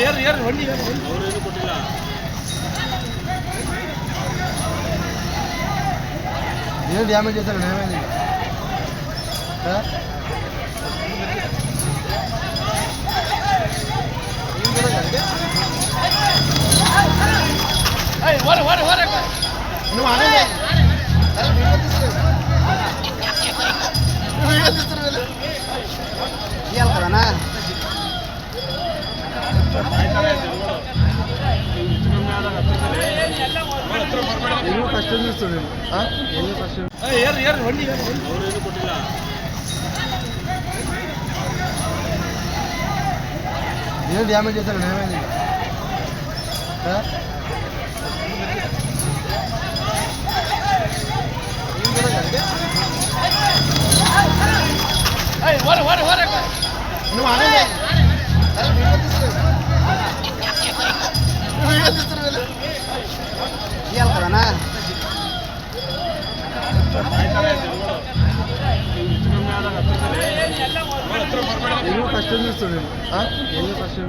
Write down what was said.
ஏறு ஏறு வண்டி ஏறு ஒரு டேமேஜ் சார் டேமேஜ் சார் வர வர வர இன்னும் அண்ணன் ಏನು ಡ್ಯಾಮೇಜ್ ಐತಲ್ಲ ಡ್ಯಾಮೇಜ್ ఫస్ట్ చూస్తున్నాను ఫస్ట్